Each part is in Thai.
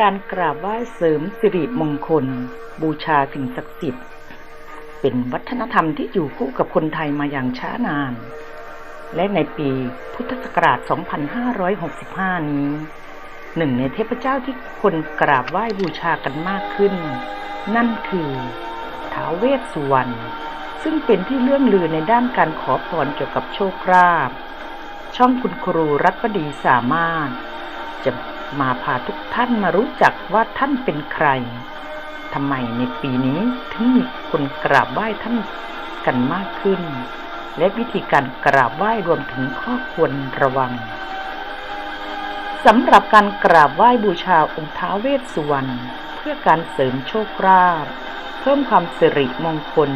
การกราบไหว้เสริมสิริมงคล บูชาสิ่งศักดิ์สิทธิ์ เป็นวัฒนธรรมที่อยู่คู่กับคนไทยมาอย่างช้านาน และในปีพุทธศักราช 2565 นี้ หนึ่งในเทพเจ้าที่คนกราบไหว้บูชากันมากขึ้น นั่นคือท้าวเวสสุวรรณซึ่งเป็นที่เลื่องลือในด้านการขอพรเกี่ยวกับโชคลาภช่องคุณครูรัตดีสามารถจะ มาพาทุกท่านมารู้จักว่าท่านเป็นใครทำไมในปีนี้ถึงมีคนกราบไหว้ท่านกันมากขึ้น และวิธีการกราบไหว้รวมถึงข้อควรระวังสำหรับการกราบไหว้บูชาองค์ท้าวเวสสุวรรณเพื่อการเสริมโชคลาภเพิ่มความสิริมงคล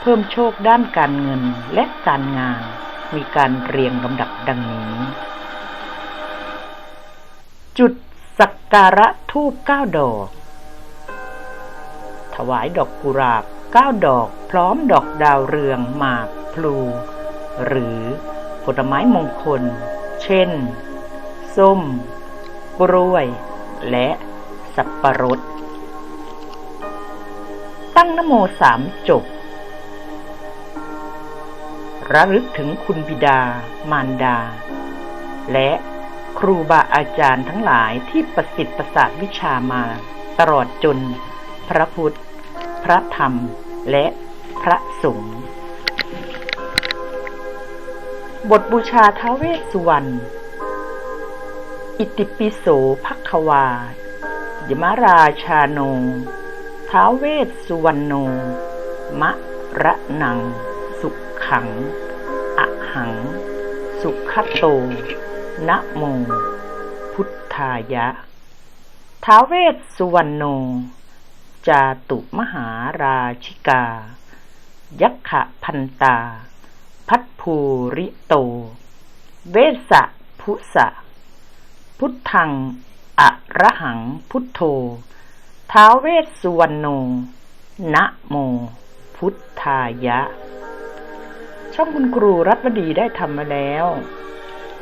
เพิ่มโชคด้านการเงินและการงาน มีการเรียงลำดับดังนี้ จุดสักการะทูบเก้าดอก ถวายดอกกุหลาบเก้าดอกพร้อมดอกดาวเรืองหมากพลู หรือผลไม้มงคล เช่น ส้ม กล้วย และสับปะรด ตั้งนโมสามจบ ระลึกถึงคุณบิดามารดา และ ครูบาอาจารย์ทั้งหลายที่ประสิทธิ์ประสาทวิชามา ตลอดจน พระพุทธ พระธรรม และพระสงฆ์บทบูชาท้าวเวสสุวรรณ อิติปิโสภักควายมราชาโนท้าวเวสสุวรรณโน มะระนัง สุขขังอะหัง สุขโต นะโม พุทธายะ ท้าวเวสสุวรรณโน จาตุมหาราชิกา ยักขะพันตา พัทภูริโต เวสะพุสะ พุทธังอะระหังพุทโธ ท้าวเวสสุวรรณโน นะโม พุทธายะ ช่องคุณครูรัตวดีได้ทำมาแล้ว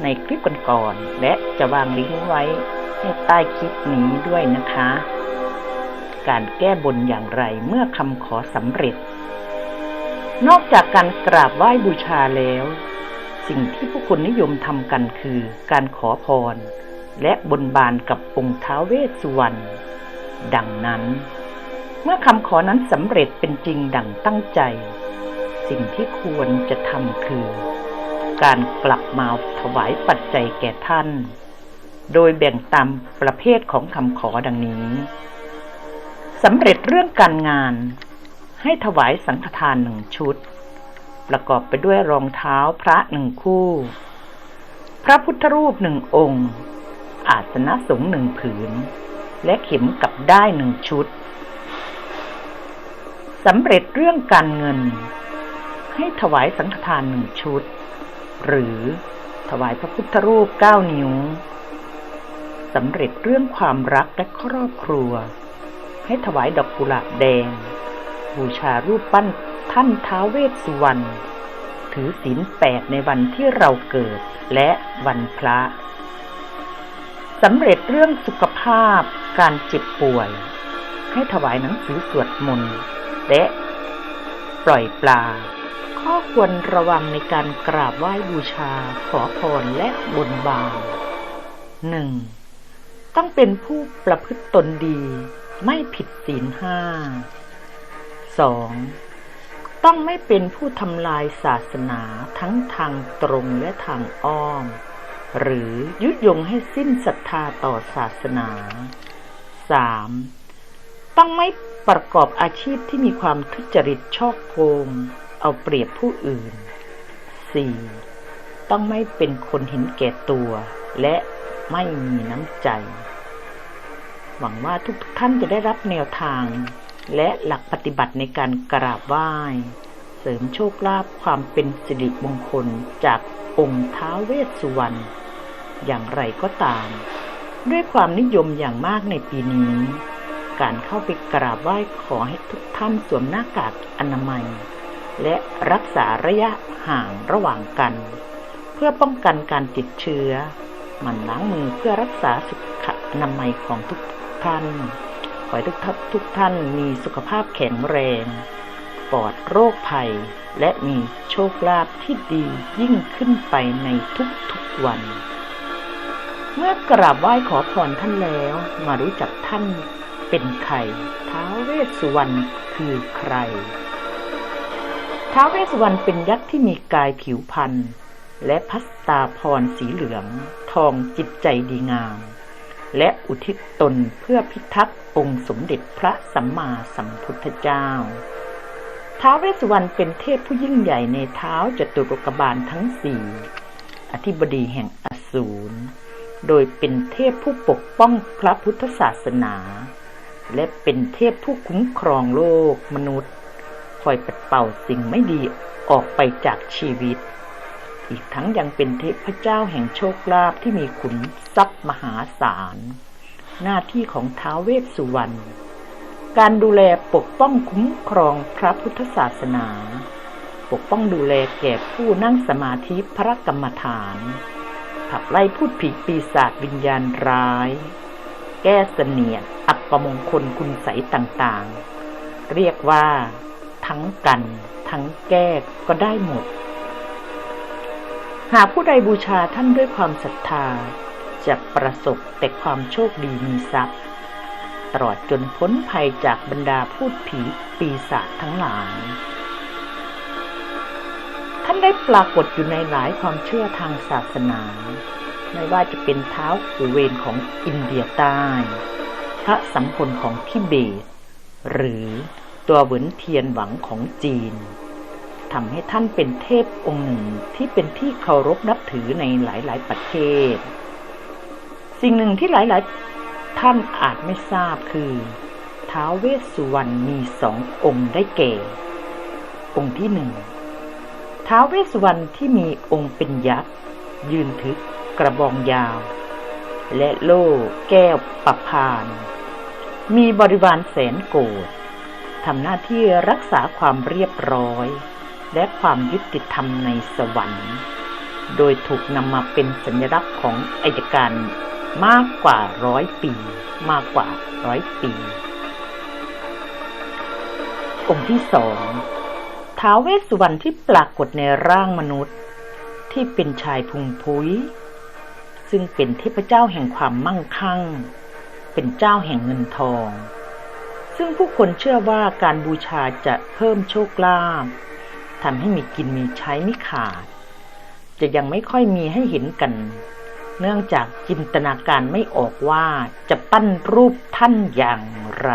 ในคลิปก่อนๆและจะวางลิงก์ไว้ให้ใต้คลิปนี้ด้วยนะคะ การแก้บนอย่างไรเมื่อคำขอสำเร็จ นอกจากการกราบไหว้บูชาแล้ว สิ่งที่ผู้คนนิยมทำกันคือการขอพร และบนบานกับองค์ท้าวเวสสุวรรณดังนั้น เมื่อคำขอนั้นสำเร็จเป็นจริงดังตั้งใจ สิ่งที่ควรจะทำคือ การกลับมาถวายปัจจัยแก่ท่าน โดยแบ่งตามประเภทของคำขอดังนี้สำเร็จเรื่องการงาน ให้ถวายสังฆทานหนึ่งชุด ประกอบไปด้วยรองเท้าพระหนึ่งคู่ พระพุทธรูปหนึ่งองค์ อาสนะสงฆ์หนึ่งผืน และเข็มกับได้หนึ่งชุดสำเร็จเรื่องการเงิน ให้ถวายสังฆทานหนึ่งชุด หรือถวายพระพุทธรูปเก้านิ้วสำเร็จเรื่องความรักและครอบครัว ให้ถวายดอกกุหลาบแดง บูชารูปปั้นท่านท้าวเวสสุวรรณถือศีลแปดในวันที่เราเกิดและวันพระสำเร็จเรื่องสุขภาพการเจ็บป่วย ให้ถวายหนังสือสวดมนต์และปล่อยปลา ข้อควรระวังในการกราบไหว้บูชา ขอพรและบนบานหนึ่งต้องเป็นผู้ประพฤติตนดี ไม่ผิดศีลห้าสองต้องไม่เป็นผู้ทำลายศาสนาทั้งทางตรงและทางอ้อม หรือยุยงให้สิ้นศรัทธาต่อศาสนาสามต้องไม่ประกอบอาชีพที่มีความทุจริตชอบโกง เอาเปรียบผู้อื่น 4. ต้องไม่เป็นคนเห็นแก่ตัว และไม่มีน้ำใจ หวังว่าทุกท่านจะได้รับแนวทาง และหลักปฏิบัติในการกราบไหว้ เสริมโชคลาภความเป็นสิริมงคลจากองค์ท้าเวสสุวรรณอย่างไรก็ตาม ด้วยความนิยมอย่างมากในปีนี้ การเข้าไปกราบไหว้ขอให้ทุกท่านสวมหน้ากากอนามัย และรักษาระยะห่างระหว่างกัน เพื่อป้องกันการติดเชื้อหมันล้างมือเพื่อรักษาสุขอนามัยของทุกท่าน ขอให้ทุกท่านทุกท่านมีสุขภาพแข็งแรง ปลอดโรคภัย และมีโชคลาภที่ดียิ่งขึ้นไปในทุกๆวัน เมื่อกราบไหว้ขอพรท่านแล้วมารู้จักท่านเป็นใครท้าวเวสสุวรรณคือใคร ท้าวเวสสุวรรณเป็นยักษ์ที่มีกายผิวพรรณและพัสตาพรสีเหลือง ทองจิตใจดีงาม และอุทิศตนเพื่อพิทักษ์องค์สมเด็จพระสัมมาสัมพุทธเจ้า ท้าวเวสสุวรรณเป็นเทพผู้ยิ่งใหญ่ในเท้าจตุรกบาลทั้งสี่อธิบดีแห่งอสูร โดยเป็นเทพผู้ปกป้องพระพุทธศาสนา และเป็นเทพผู้คุ้มครองโลกมนุษย์ คอยปัดเป่าสิ่งไม่ดีออกไปจากชีวิต อีกทั้งยังเป็นเทพเจ้าแห่งโชคลาภที่มีขุนทรัพย์มหาศาล หน้าที่ของท้าวเวสสุวรรณ การดูแลปกป้องคุ้มครองพระพุทธศาสนา ปกป้องดูแลแก่ผู้นั่งสมาธิพระกรรมฐาน ขับไล่พูดผีปีศาจวิญญาณร้าย แก้เสนียดอัปมงคลคุณใสต่างๆ เรียกว่า ทั้งกัน ทั้งแก้ก็ได้หมด หากผู้ใดบูชาท่านด้วยความศรัทธา จะประสบแต่ความโชคดีมีทรัพย์ ตลอดจนพ้นภัยจากบรรดาพูดผีปีศาจทั้งหลาย ท่านได้ปรากฏอยู่ในหลายความเชื่อทางศาสนา ไม่ว่าจะเป็นเท้ากูเวนของอินเดียใต้ พระสัมพลของทิเบต หรือ ตัวเหวินเทียนหวังของจีนทำให้ท่านเป็นเทพองค์หนึ่งที่เป็นที่เคารพนับถือในหลาย ๆ ประเทศ สิ่งหนึ่งที่หลาย ๆ ท่านอาจไม่ทราบคือท้าวเวสสุวรรณมีสององค์ได้แก่ องค์ที่หนึ่งท้าวเวสสุวรรณที่มีองค์เป็นยักษ์ ยืนถือกระบองยาว และโล่แก้วประพาน มีบริวารแสนโกรธ ทำหน้าที่รักษาความเรียบร้อย และความยุติธรรมในสวรรค์ โดยถูกนำมาเป็นสัญลักษณ์ของอายการมากกว่าร้อยปี มากกว่าร้อยปี องค์ที่สองท้าวเวสสุวรรณที่ปรากฏในร่างมนุษย์ ที่เป็นชายพุงพุ้ยซึ่งเป็นเทพเจ้าแห่งความมั่งคั่ง เป็นเจ้าแห่งเงินทอง ซึ่งผู้คนเชื่อว่าการบูชาจะเพิ่มโชคลาภทำให้มีกินมีใช้ไม่ขาด จะยังไม่ค่อยมีให้เห็นกัน เนื่องจากจินตนาการไม่ออกว่าจะปั้นรูปท่านอย่างไร